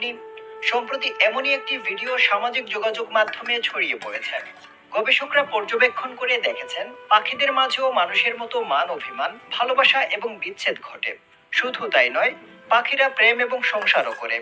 আসেনি সম্প্রতি এমনই একটি ভিডিও সামাজিক যোগাযোগ মাধ্যমে ছড়িয়ে পড়েছে। গবেষকরা পর্যবেক্ষণ করে দেখেছেন, পাখিদের মাঝেও মানুষের মতো মান অভিমান, ভালোবাসা এবং বিচ্ছেদ ঘটে। শুধু তাই নয়, পাখিরা প্রেম এবং সংসারও করে।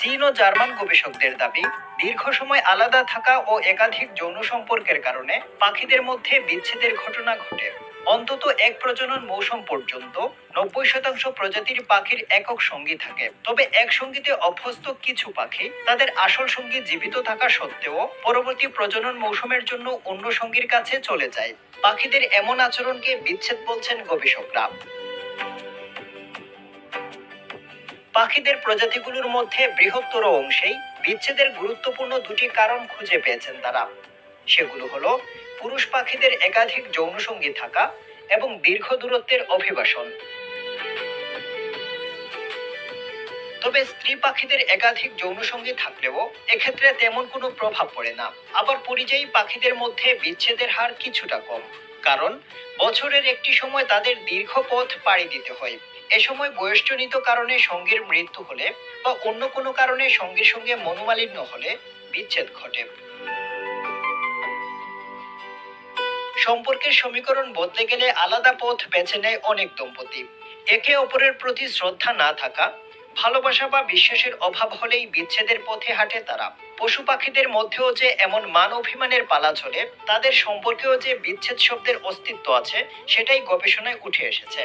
চীন ও জার্মান গবেষকদের দাবি, দীর্ঘ সময় আলাদা থাকা ও একাধিক যৌন সম্পর্কের কারণে পাখিদের মধ্যে বিচ্ছেদের ঘটনা ঘটে। অন্তত এক প্রজনন মৌসুম পর্যন্ত নব্বই শতাংশ প্রজাতির পাখির একক সঙ্গী থাকে। তবে এক সঙ্গীতে অভ্যস্ত কিছু পাখি তাদের আসল সঙ্গী জীবিত থাকা সত্ত্বেও পরবর্তী প্রজনন মৌসুমের জন্য অন্য সঙ্গীর কাছে চলে যায়। পাখিদের এমন আচরণকে বিচ্ছেদ বলছেন গবেষকরা। পাখিদের প্রজাতিগুলোর মধ্যে বৃহত্তর অংশেই বিচ্ছেদের গুরুত্বপূর্ণ দুটি কারণ খুঁজে পেয়েছেন তারা। সেগুলো হলো পুরুষ পাখিদের একাধিক যৌনসঙ্গী থাকা এবং দীর্ঘ দূরত্বের অভিবাসন। তবে স্ত্রী পাখিদের একাধিক যৌনসঙ্গী থাকলেও এক্ষেত্রে তেমন কোনো প্রভাব পড়ে না। আবার পরিযায়ী পাখিদের মধ্যে বিচ্ছেদের হার কিছুটা কম, কারণ বছরের একটি সময় তাদের দীর্ঘ পথ পাড়ি দিতে হয়। এ সময় বয়সজনিত কারণে সঙ্গীর মৃত্যু হলে বা অন্য কোনো কারণে সঙ্গীর সঙ্গে মনোমালিন্য হলে বিচ্ছেদ ঘটে। সম্পর্কের সমীকরণ বদলে গেলে আলাদা পথ বেছে নেয় অনেক দম্পতি। একে অপরের প্রতি শ্রদ্ধা না থাকা, ভালোবাসা বা বিশ্বাসের অভাব হলেই বিচ্ছেদের পথে হাঁটে তারা। পশু পাখিদের মধ্যেও যে এমন মান অভিমানের পালা চলে, তাদের সম্পর্কেও যে বিচ্ছেদ শব্দের অস্তিত্ব আছে, সেটাই গবেষণায় উঠে এসেছে।